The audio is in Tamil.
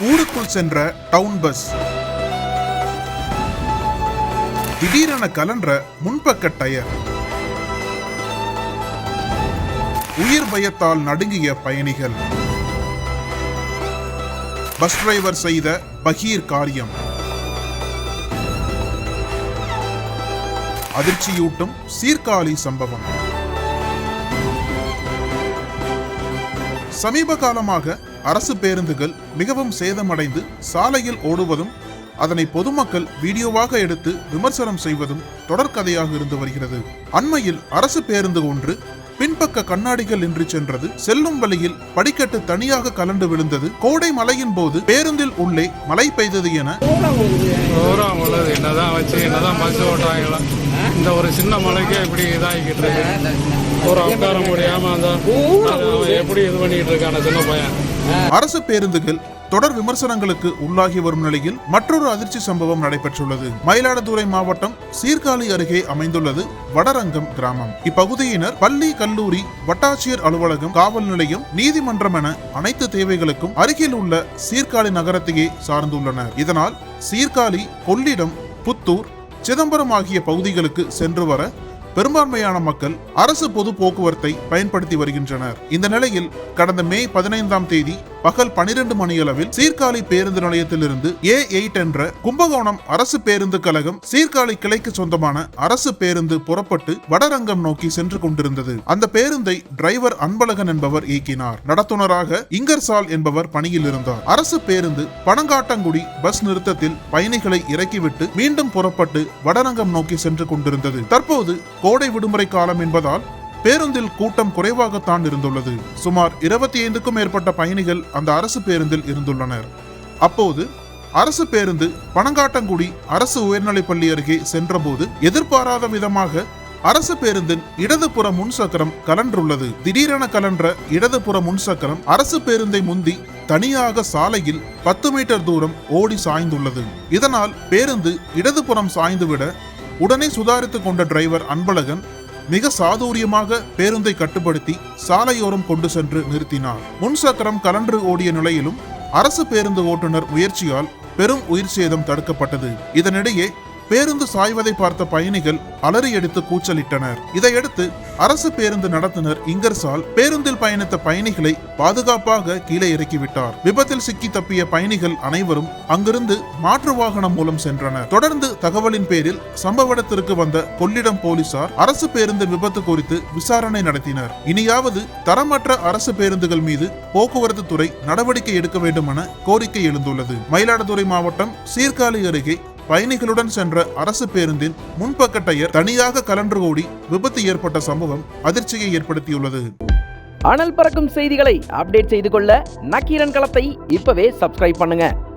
ஊருக்குள் சென்ற டவுன் பஸ். திடீரென கலன்ற முன்பக்க டயர். உயிர் பயத்தால் நடுங்கிய பயணிகள். பஸ் டிரைவர் செய்த பகீர் காரியம். அதிர்ச்சியூட்டும் சீர்காழி சம்பவம். சமீப காலமாக அரசு பேருந்துகள் மிகவும் சேதமடைந்து சாலையில் ஓடுவதும் அதனை பொதுமக்கள் வீடியோவாக எடுத்து விமர்சனம் செய்வதும் தொடர்கதையாக இருந்து வருகிறது. அண்மையில் அரசு பேருந்து ஒன்று பின்பக்க கண்ணாடிகள் இன்றி சென்றது. செல்லும் வழியில் படிக்கட்டு தனியாக கலண்டு விழுந்தது. கோடை மழையின் போது பேருந்தில் உள்ளே மழை பெய்தது என தூரம் என்னதான் வச்சு என்னதான் பஸ் இந்த ஒரு சின்ன மலைக்கே இப்படி இதாகிக்கிட்டு இருக்கு. ஒரு உட்கார முடியாம அந்த எப்படி இது பண்ணிட்டு இருக்கான சின்ன பையன். அரசு பேருந்துகள் தொடர் விமர்சனங்களுக்கு உள்ளாகி வரும் நிலையில் மற்றொரு அதிர்ச்சி சம்பவம் நடைபெற்றுள்ளது. மயிலாடுதுறை மாவட்டம் சீர்காழி அருகே அமைந்துள்ளது வடரங்கம் கிராமம். இப்பகுதியினர் பள்ளி கல்லூரி வட்டாட்சியர் அலுவலகம் காவல் நிலையம் நீதிமன்றம் என அனைத்து தேவைகளுக்கும் அருகில் உள்ள சீர்காழி நகரத்தையே சார்ந்துள்ளனர். இதனால் சீர்காழி கொள்ளிடம் புத்தூர் சிதம்பரம் ஆகிய பகுதிகளுக்கு சென்று வர பெரும்பான்மையான மக்கள் அரசு பொது போக்குவரத்தை பயன்படுத்தி வருகின்றனர். இந்த நிலையில் கடந்த மே பதினைந்தாம் தேதி பகல் பனிரெண்டு மணியளவில் சீர்காழி பேருந்து நிலையத்திலிருந்து ஏ எயிட் என்ற கும்பகோணம் அரசு பேருந்து கழகம் சீர்காழி கிளைக்கு சொந்தமான அரசு பேருந்து புறப்பட்டு வடரங்கம் நோக்கி சென்று கொண்டிருந்தது. அந்த பேருந்தை டிரைவர் அன்பழகன் என்பவர் இயக்கினார். நடத்துனராக இங்கர்சால் என்பவர் பணியில் இருந்தார். அரசு பேருந்து பனங்காட்டங்குடி பஸ் நிறுத்தத்தில் பயணிகளை இறக்கிவிட்டு மீண்டும் புறப்பட்டு வடரங்கம் நோக்கி சென்று கொண்டிருந்தது. தற்போது கோடை விடுமுறை காலம் என்பதால் பேருந்தில் கூட்டம் குறைவாகத்தான் இருந்துள்ளது. சுமார் இருபத்தி ஐந்துக்கும் மேற்பட்ட பயணிகள் அந்த அரசு பேருந்தில் இருந்துள்ளனர். அப்போது அரசு பேருந்து பனங்காட்டங்குடி அரசு உயர்நிலைப்பள்ளி அருகே சென்றபோது எதிர்பாராத விதமாக அரசு பேருந்தின் இடதுபுற முன்சக்கரம் கலன்றுள்ளது. திடீரென கலன்ற இடதுபுற முன்சக்கரம் அரசு பேருந்தை முந்தி தனியாக சாலையில் பத்து மீட்டர் தூரம் ஓடி சாய்ந்துள்ளது. இதனால் பேருந்து இடதுபுறம் சாய்ந்துவிட உடனே சுதாரித்துக் கொண்ட டிரைவர் அன்பழகன் மிக சாதுரியமாக பேருந்தை கட்டுப்படுத்தி சாலையோரம் கொண்டு சென்று நிறுத்தினார். முன் சக்கரம் கலன்று ஓடிய நிலையிலும் அரசு பேருந்து ஓட்டுநர் முயற்சியால் பெரும் உயிர் சேதம் தடுக்கப்பட்டது. இதனிடையே பேருந்து சாய்வதை பார்த்த பயணிகள் அலறி எடுத்து கூச்சலிட்டனர். இதையடுத்து அரசு பேருந்து நடத்துனர் இங்கர்சால் பேருந்தில் பயணித்த பயணிகளை பாதுகாப்பாக கீழே இறக்கிவிட்டார். விபத்தில் சிக்கி தப்பிய பயணிகள் அனைவரும் அங்கிருந்து மாற்று வாகனம் மூலம் சென்றனர். தொடர்ந்து தகவலின் பேரில் சம்பவ இடத்திற்கு வந்த கொள்ளிடம் போலீசார் அரசு பேருந்து விபத்து குறித்து விசாரணை நடத்தினர். இனியாவது தரமற்ற அரசு பேருந்துகள் மீது போக்குவரத்து துறை நடவடிக்கை எடுக்க வேண்டும் என கோரிக்கை எழுந்துள்ளது. மயிலாடுதுறை மாவட்டம் சீர்காழி அருகே பயணிகளுடன் சென்ற அரசு பேருந்தின் முன்பக்க டயர் தனியாக கலன்று ஓடி விபத்து ஏற்பட்ட சம்பவம் அதிர்ச்சியை ஏற்படுத்தியுள்ளது. அனல் பறக்கும் செய்திகளை அப்டேட் செய்து கொள்ள நக்கீரன் களத்தை இப்பவே சப்ஸ்கிரைப் பண்ணுங்க.